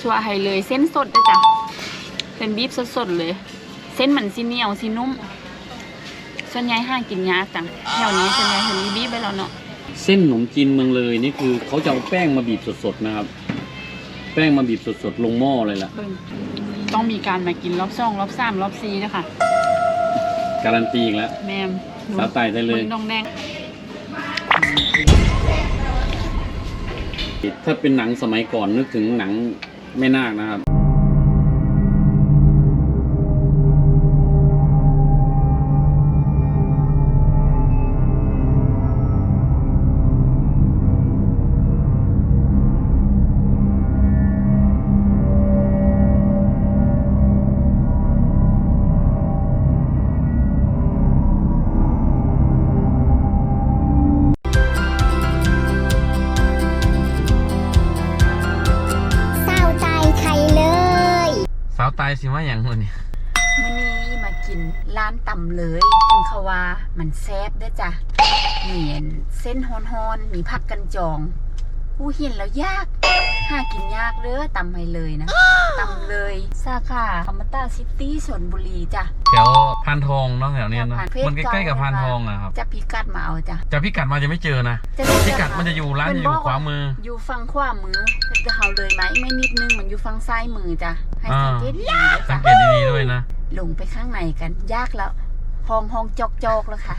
ชัวไฮเลยเส้นสดด้วยจ้ะเป็นบีบสดๆเลย เส้นเหมือนซีเหนียวซีนุ่ม ส่วนใหญ่ห้ากินยากจังแถวนี้ส่วนใหญ่เห็นมีบีบไปแล้วเนาะเส้นขนมจีนเมืองเลยนี่คือเขาจะเอาแป้งมาบีบสดๆนะครับ แป้งมาบีบสดๆลงหม้อเลยล่ะเพิ่งต้องมีการมากินรอบสองรอบสามรอบสี่นะคะการันตีอีกแล้วแม่มสาวไต่ได้เลยมึงดองแดงถ้าเป็นหนังสมัยก่อนนึกถึงหนัง ไม่นากนะครับาวตายสิว่าอย่างคนนี้มื่อนี้มากินร้านต่ำเลยถึงเขาว่ามันแซ่บเด้วยจ้ะมีเส้นฮอนๆมีผักกันจองผู้เห็นแล้วยากหากินยากเด้อตำไปเลยนะตำเลยสาขาคอมมตาซิตี้สนบุรีจ้ะ แถวพานทองเนาะแถวนี้เนาะเฟซมันใกล้ๆกับพานทองอะครับจะพิกัดมาเอาจ้ะจะพิกัดมาจะไม่เจอนะจะได้พิกัดมันจะอยู่ร้านจะอยู่ขวามือ อยู่ฝั่งขวามือจะเขาเลยไหมไม่นิดนึงมันอยู่ฝั่งซ้ายมือจ้ะให้อ่าสังเกตดีๆด้วยสัจ้ะงเกตดีๆด้วยนะลงไปข้างในกันยากแล้วห้องห้องจอกจอกแล้วค่ะ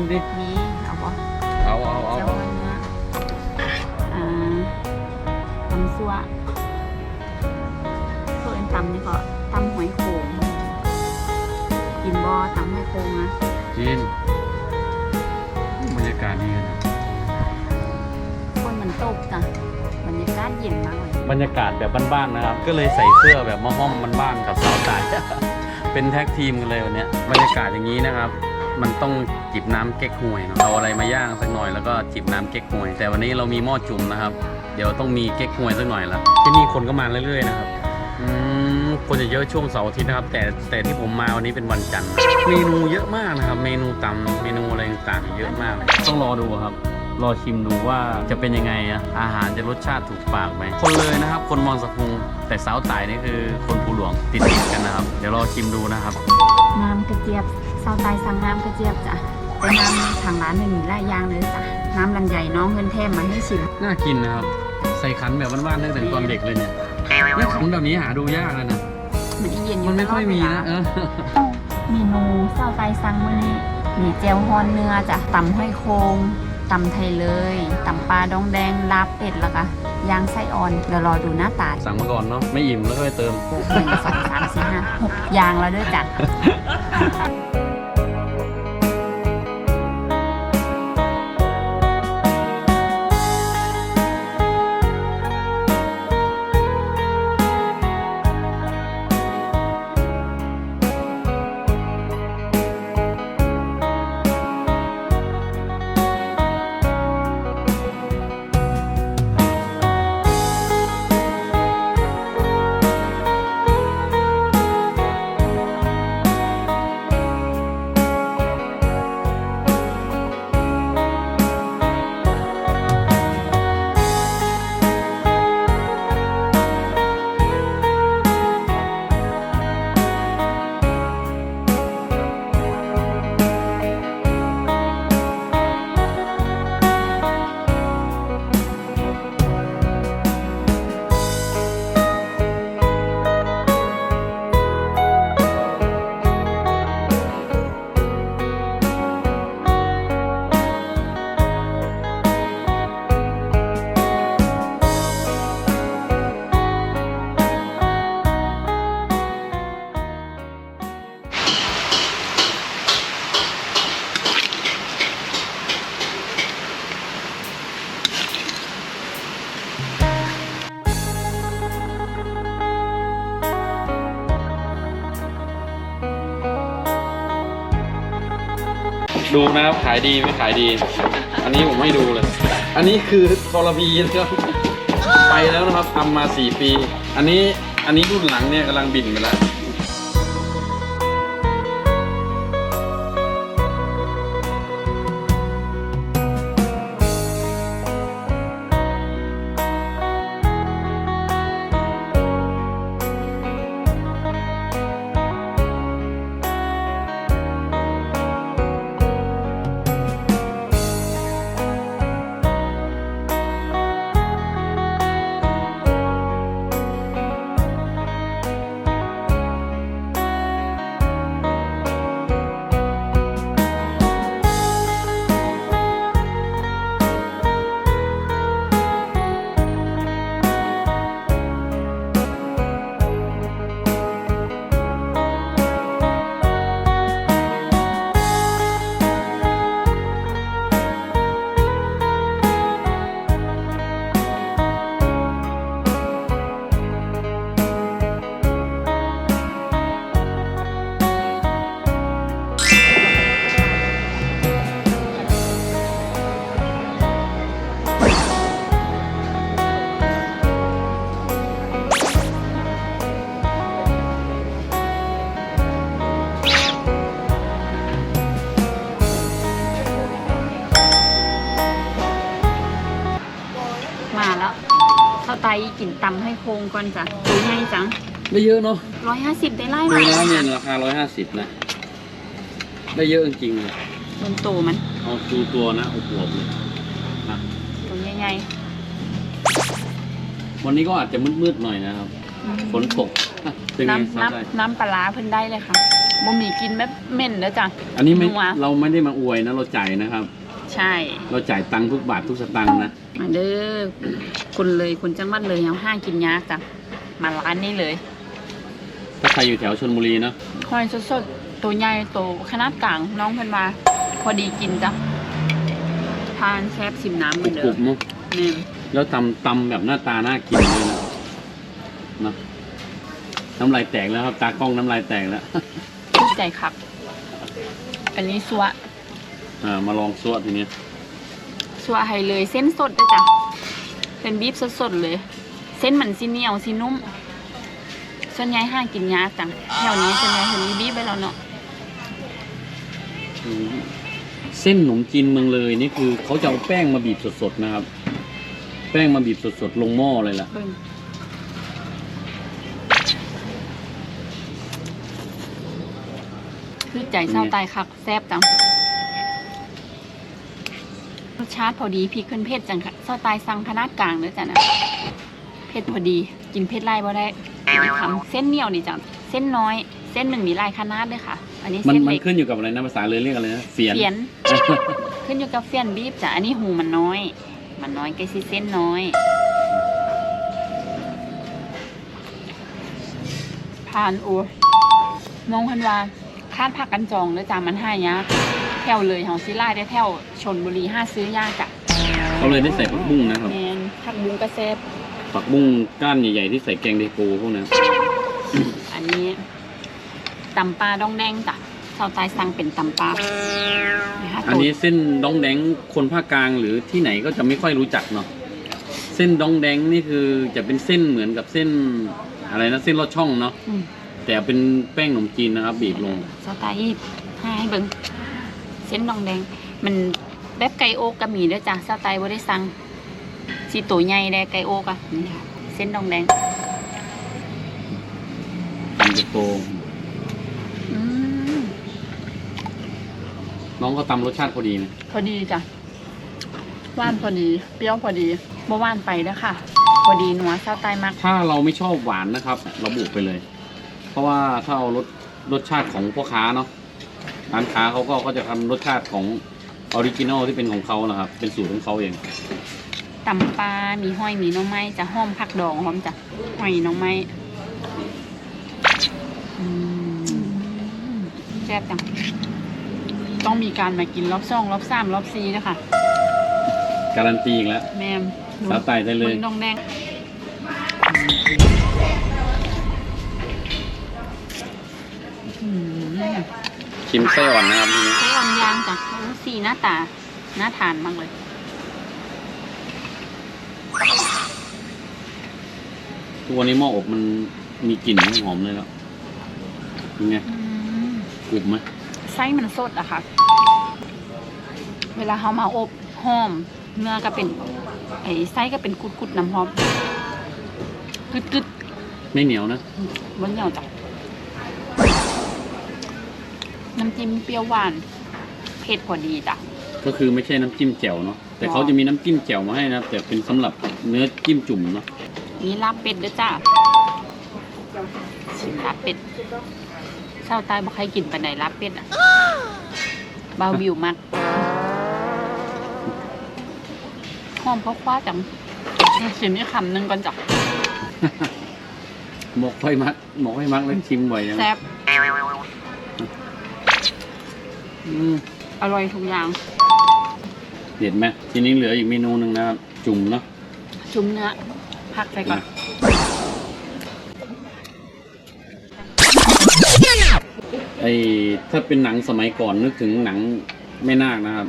นผมดินี่เอาบ่เอาเอาเอาเจียวฮอนเนื้ออ่าตำซัวเพิ่อนตำนี่ก็ตำหอยโขงกินบ่ตำหอยโขงนะจีนบรรยากาศดีนะคนมันตกจ้ะบรรยากาศเย็นมากเลยบรรยากาศแบบบ้านๆนะครับ ก็เลยใส่เสื้อแบบมาห้อมบ้านๆกับสาวตายเป็นแท็กทีมกันเลยวันเนี้ยบรรยากาศอย่างนี้นะครับ มันต้องจิบน้ำเก๊กฮวยเนาะเอาอะไรมาย่างสักหน่อยแล้วก็จิบน้ำเก๊กฮวย แต่วันนี้เรามีหม้อจุ่มนะครับ เดี๋ยวต้องมีเก๊กฮวยสักหน่อยละที่นี่คนก็มาเรื่อยๆนะครับอืมคนจะเยอะช่วงเสาร์อาทิตย์นะครับ แต่แต่ที่ผมมาวันนี้เป็นวันจันทร์เมนูเยอะมากนะครับ เมนูตำเมนูอะไรต่างๆเยอะมากเลยต้องรอดูครับรอชิมดูว่าจะเป็นยังไงอะอาหารจะรสชาติถูกปากไหมคนเลยนะครับ คนมองสะพุงแต่สาวตายนี่คือคนภูหลวงติดติดๆกันนะครับ เดี๋ยวรอชิมดูนะครับ น้ำกระเจี๊ยบ เศร้าไตสั่งน้ำกระเจี๊ยบจ้ะแต่น้ำทางร้านไม่มีหลายอย่างเลยจ้ะน้ำลำไยน้องเงินแทมมาให้ชิมน่ากินนะครับ ใส่ขันแบบบ้านๆตั้งแต่ตอนเด็กเลยเนี่ยเนี่ยขันแบบนี้หาดูยากเลยนะมันอีเย็นอยู่มันไม่ค่อยมีตลดเวนะลาเออเมนูเศร้าไตสั่งมื้อนี้มีเจลฮอนเนื้อจ้ะตำห้อยโคงตำไทยเลยตำปลาดองแดงลาบเป็ดแล้วก็ย่างไส้อ่อนเดี๋ยวรอดูหน้าตาสั่งมาก่อนเนาะไม่อิ่มแล้วก็ไปเติมหนึ่งสองสามสี่ห้าหกอย่างแล้วด้วยจ้ะ นะครับ ขายดีไม่ขายดี อันนี้ผมไม่ดูเลย อันนี้คือทรพีนะครับไปแล้วนะครับทำมาสี่ปี อันนี้อันนี้รุ่นหลังเนี่ยกำลังบินไปแล้ว มาแล้วข้าวไตกินตำให้โครงก่อนจ้ะดูง่ายจังได้เยอะเนาะร้อยห้าสิบได้ไล่ดูมาแล้วเนี่ยราคาร้อยห้าสิบนะ ได้เยอะจริงๆเลยบนโตมันเอาดูตัวนะโอ้โหเลยนะตัวใหญ่วันนี้ก็อาจจะมืดๆหน่อยนะครับๆฝนตกเป็นไงน้ำสาวใจน้ำน้ำปลาร้าเพิ่นได้เลยค่ะบ่มีกินแบบเหม็นแล้วจ้ะอันนี้ไม่นัวเราไม่ได้มาอวยนะเราจ่ายนะครับ ใช่ เราจ่ายตังค์ทุกบาททุกสตางค์นะมาเด้อคนเลยคนจังหวัดเลยเอาห้างกินยากจ้ะมาร้านนี้เลยถ้าใครอยู่แถวชนบุรีเนาะหอยสดๆตัวใหญ่ตัวขนาดกลางน้องเพิ่นมาพอดีกินจ้ะทานแซบชิมน้ำเหมือนเดิกรุมบๆเนาะแม่นแล้วตำตำแบบหน้าตาน่ากินเลยนะเนอะน้ำลายแตกแล้วครับ ตากล้องน้ำลายแตกแล้ว ชื่นใจครับ อันนี้สัว อ่ามาลองซวดทีนี้สัวให้เลยเส้นสดด้วยจ้ะเป็นบีฟสดๆเลย เส้นมันสิเหนียวสินุ่ม ส่วนใหญ่ห้างกินยากจังแถวนี้ส่วนใหญ่เห็นมีบีฟไปแล้วเนาะอืมเส้นขนมจีนเมืองเลยนี่คือเขาจะเอาแป้งมาบีบสดๆนะครับ แป้งมาบีบสดๆลงหม้อเลยล่ะ เบิ่งคือใจเศร้าตายคักแซ่บจัง รสชาติพอดีพริกขึ้นเผ็ดจังค่ะเศร้าตายสั่งขนาดกลางเลยจ้ะนะเผ็ดพอดี กินเผ็ดไล่บ่ได้ทำเส้นเหนียวนี่จ้ะเส้นน้อย เส้นหนึ่งมีลายขนาดเลยค่ะ อันนี้มันเส้นมันเล็กขึ้นอยู่กับอะไรนะภาษาเลยเรียกอะไรนะเฟียนเฟียน ขึ้นอยู่กับเฟียนบีบจ้ะอันนี้หูมันน้อย มันน้อยไกซิเส้นน้อยผ่านโอ้น้องพันวาคาดผักกันจองเลยจ้ะมันห้ายากแถวเลยเฮาซิไล่ได้แถวชนบุรีห้าซื้อยากจ้ะเขาเลยได้ใส่ผักบุ้งนะครับแมนผักบุ้งกระเซบผักบุ้งก้านใหญ่ๆที่ใส่แกงเดโกพวกนั้นอันนี้ตำปลาดองแดงจ้ะชาวใต้สั่งเป็นตำปลานะคะอันนี้เส้นดองแดงคนภาคกลางหรือที่ไหนก็จะไม่ค่อยรู้จักเนาะเส้นดองแดงนี่คือจะเป็นเส้นเหมือนกับเส้นอะไรนะเส้นลอดช่องเนาะอืมแต่เป็นแป้งขนมจีนนะครับ บีบลงชาวใต้ให้เบิ่ง เส้นดองแดง มันแบบไก่โอกก็มีเด้อจ้ะชาวใต้บ่ได้สั่งสิตัวใหญ่ได้ไก่โอกอะนี่ค่ะ เส้นดองแดงตันเดโกอืมน้องเขาตำรสชาติพอดีนะพอดีจ้ะหว่านพอดี เปรี้ยวพอดีบ่หว่านไปเด้อค่ะ พอดีหนัวชาวใต้มาก ถ้าเราไม่ชอบหวานนะครับ เราบุกไปเลย เพราะว่าถ้าเอารสรสชาติของพ่อค้าเนาะ ร้านค้าเขาก็เขาจะทำรสชาติของออริจินอลที่เป็นของเขานะครับ เป็นสูตรของเขาเอง ตำปลา มีห้อยมีหน้องไม้จะหอมผักดองหอมจ้ะห้อยหน้องไม้อืมแซ่บจัง ต้องมีการมากินรอบสองรอบสามรอบสี่นะคะ การันตีอีกแล้ว แม่มดูสาวไต่ได้เลย มึงดองแดง อืม ชิมไส้อ่อนนะครับทีนี้ไส้อ่อนยางจ้ะโอ้สีหน้าตาน่าทานมากเลย ทุกวันนี้หม้ออบมันมีกลิ่นหอมเลยแล้วเป็นไงอืมกรุบไหมไส้มันสดอะค่ะ เวลาเขามาอบหอม เนื้อก็เป็น ไอ้ไส้ก็เป็นกุดๆน้ำหอมกึดไม่เหนียวนะๆบนเหนียวจ้ะ น้ำจิ้มเปรี้ยวหวาน เผ็ดพอดีจ้ะ ก็คือไม่ใช่น้ำจิ้มแจ่วเนาะแต่อ๋อเขาจะมีน้ำจิ้มแจ่วมาให้นะครับแต่เป็นสำหรับเนื้อจิ้มจุ่มเนาะมีลาบเป็ดด้วยจ้ะชิมลาบเป็ดเศร้าตายบอกใครกินไปไหนใดลาบเป็ดอะบาวิวมากหอมเพราะคว้าจังชิมนี่คำหนึ่งก่อนจ้ะหมกไฟมักหมกไฟมักแล้วชิมบ่อยนะแซ่บ อืมอร่อยทุกอย่าง เด็ดไหมทีนี้เหลืออีกเมนูหนึ่งนะครับ จุ่มเนาะจุ่มเนื้อพักไปก่อน ไอ้ถ้าเป็นหนังสมัยก่อนนึกถึงหนังแม่นาคนะครับ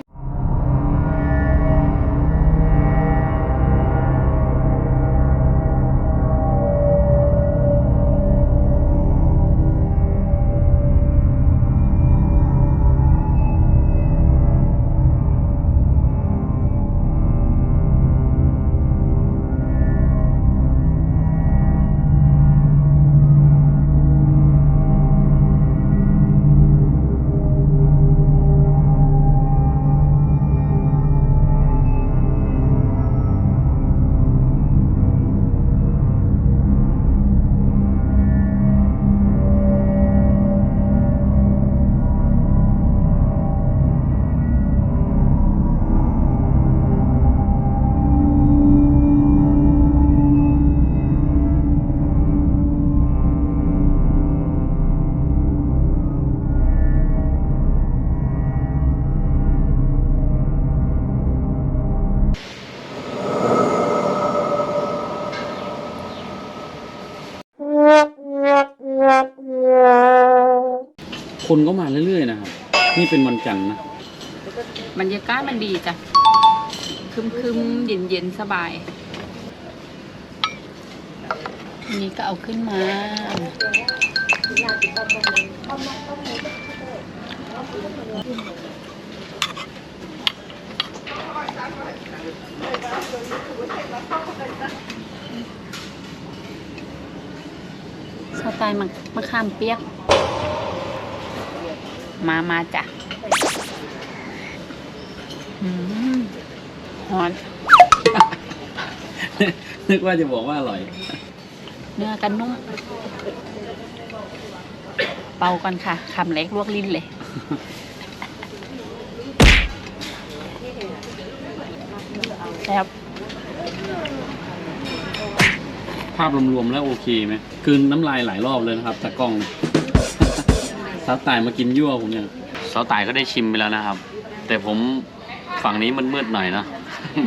คนก็มาเรื่อยๆนะครับ นี่เป็นวันจันทร์นะ บรรยากาศมันดีจ้ะคึมคึมเย็นเย็นๆสบายอันนี้ก็เอาขึ้นมา สไตล์มะมะขามเปียก มามาจ้ะอืมหอน นึกว่าจะบอกว่าอร่อย เนื้อกันนุ่ม เป่าก่อนค่ะคำเล็กลวกลิ้นเลย แซ่บภาพรวมๆแล้วโอเคไหมคืนน้ำลายหลายรอบเลยนะครับตากล้อง สาวตายมากินยั่วผมเนี่ยสาวตายก็ได้ชิมไปแล้วนะครับ แต่ผมฝั่งนี้มันมืดๆหน่อยนะ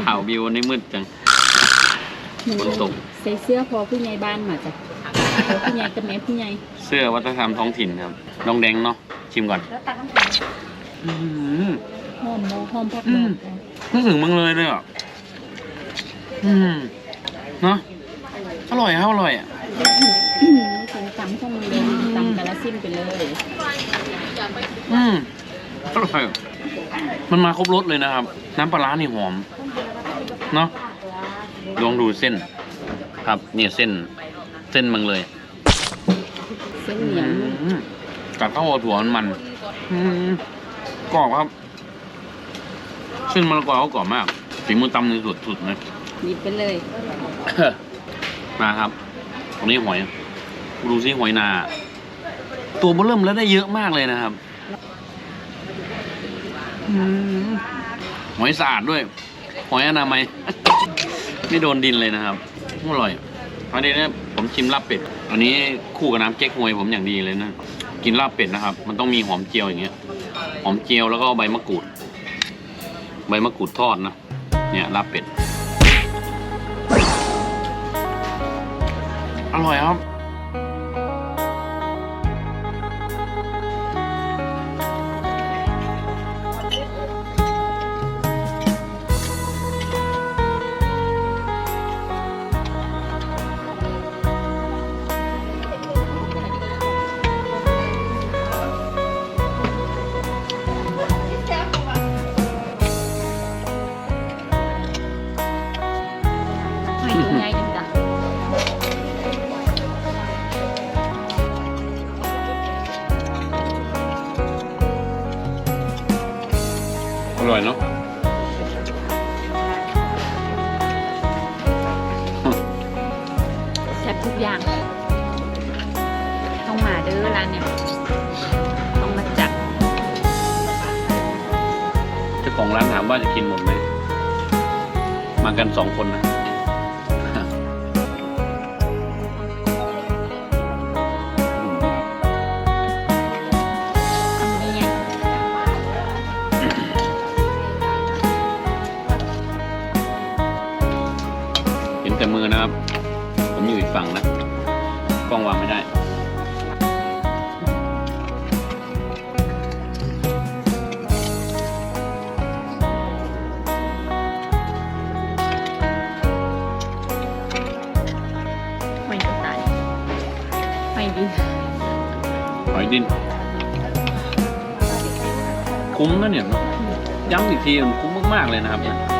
บ่าววิวนี่มืดจังฝนตกใส่เสื้อพอผู้ใหญ่บ้านมาจ้ะพอผู้ใหญ่กับแม่ผู้ใหญ่เสื้อวัฒนธรรมท้องถิ่นครับน้องแดงเนาะชิมก่อนอืมหอมโมหอมพักอืโมมนึกถึงเมึงเลยเลยอะอืมเนาะอร่อยครับอร่อยอะอืมถึง ตำข้าวมันแดงตำกะละซิมไปเลยอืมอร่อยมันมาครบรสเลยนะครับ น้ำปลาร้านี่หอม เนาะลองดูเส้น ครับเนี่ยเส้น เส้นมังเลย เส้นเหนียวนุ่มอืมกับข้าวหัวถั่วมันมันอืมกรอบครับเส้นมะละกอเขากรอบมากฝีมือตำในสุดสุดๆนะหยิบไปเลย มาครับตรงนี้หอย ดูซิหอยนา ตัวเบอเริ่มแล้วได้เยอะมากเลยนะครับหอยสะอาดด้วย หอยอนามัย ไม่โดนดินเลยนะครับอร่อยอันนี้เนี่ยผมชิมลาบเป็ด อันนี้คู่กับน้ำเก๊กฮวยผมอย่างดีเลยนะ กินลาบเป็ดนะครับ มันต้องมีหอมเจียวอย่างเงี้ย หอมเจียวแล้วก็ใบมะกรูด ใบมะกรูดทอดนะ เนี่ยลาบเป็ด อร่อยครับ แต่มือนะครับ ผมอยู่อีกฝั่งนะกล้องวางไม่ได้หอยกระต่ายหอยดินหอยดิน คุ้มนะเนี่ยเนอะย้ำอีกทีมันคุ้มมากๆเลยนะครับเนี่ย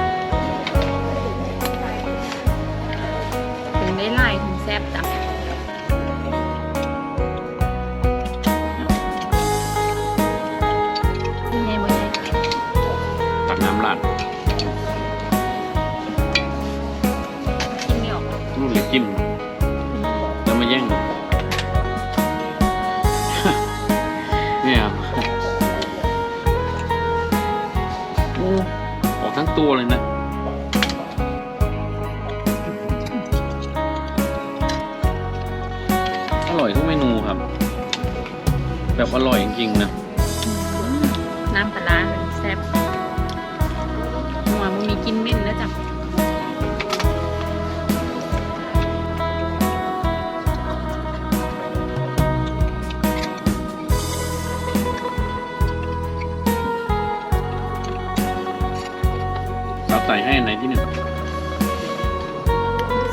ใส่ให้อันไหนที่หนึ่ง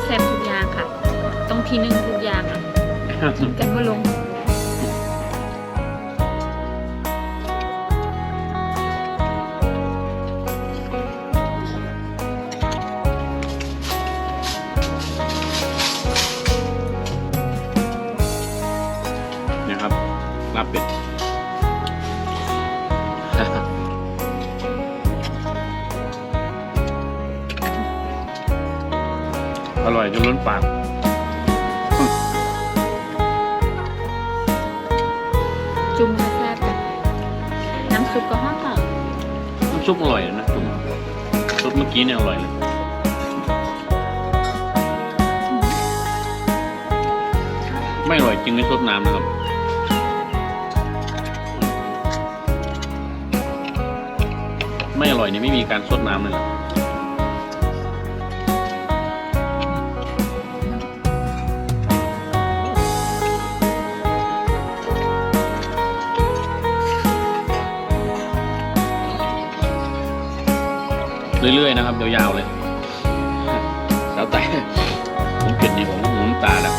แซ่บทุกอย่างค่ะ ต้องทีหนึ่งทุกอย่างอะกินกันว่าลง จุ่มก็แซ่บจ้ะน้ำซุปก็หอมหอมน้ำซุปอร่อยนะจุ่มซุปเมื่อกี้เนี่ยอร่อยเลยไม่อร่อยจริงในซดน้ำนะครับไม่อร่อยเนี่ยไม่มีการซดน้ำเลยนะ เรื่อยๆนะครับยาวๆเลยแล้วแต่ผมเผ็ดนี่ผมหมุนตาแล้ว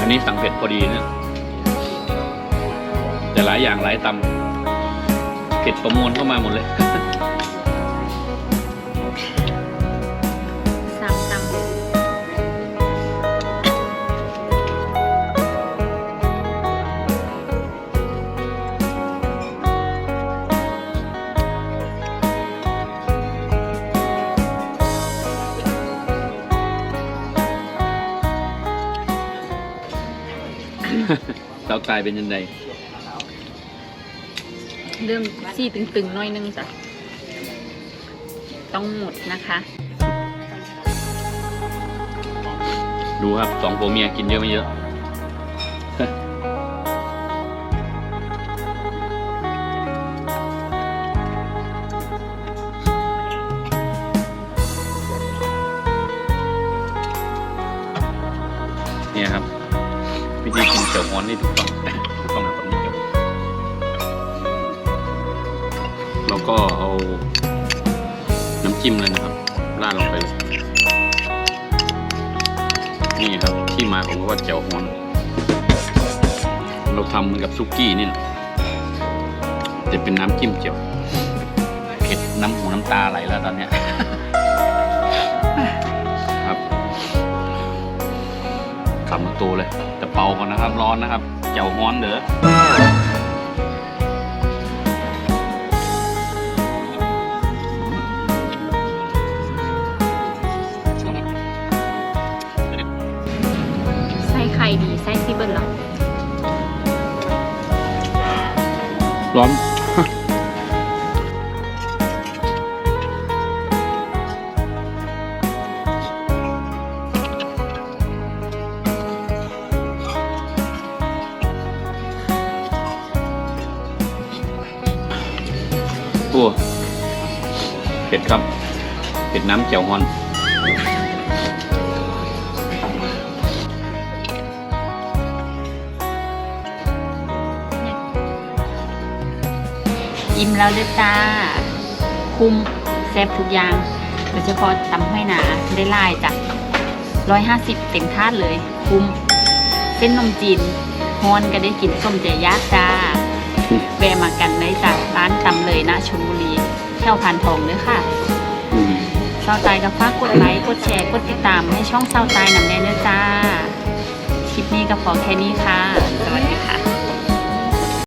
อันนี้สั่งเผ็ดพอดีนะแต่หลายอย่างหลายตำเผ็ดประมวลเข้ามาหมดเลยากลายเป็นยังไงำเริ่มซี่ตึงๆหน้อยนึงจ้ะ ต้องหมดนะคะ ดูครับสองผัวเมียกินเยอะไม่เยอะ ตาไหลแล้วตอนเนี้ย ครับกลับมาตูเลย จะเป่าก่อนนะครับ ร้อนนะครับเจ้าฮ้อนเด้อไส้ไข่ดีไส้ซีเบิร์หรอร้อน อ้เผ็ดครับเผ็ดน้ำเจียวฮอนอิ่มแล้วเด้อจ้า คุ้มแซ่บทุกอย่างโดยเฉพาะตำให้หนาได้ลายจ้ะร้อยห้าสิบเต็มทาดเลย คุ้ม เส้นนมจีนฮอนก็ได้กินส้มเจียยากจ้า แวะมากันได้จ้ะร้านตำเลยนะชลบุรีแถวพันทองเด้อค่ะเศร้าใจกับฝากกดไลค์กดแชร์กดติดตามให้ช่องเศร้าใจนำแน่เด้อจ้าคลิปนี้ก็พอแค่นี้ค่ะ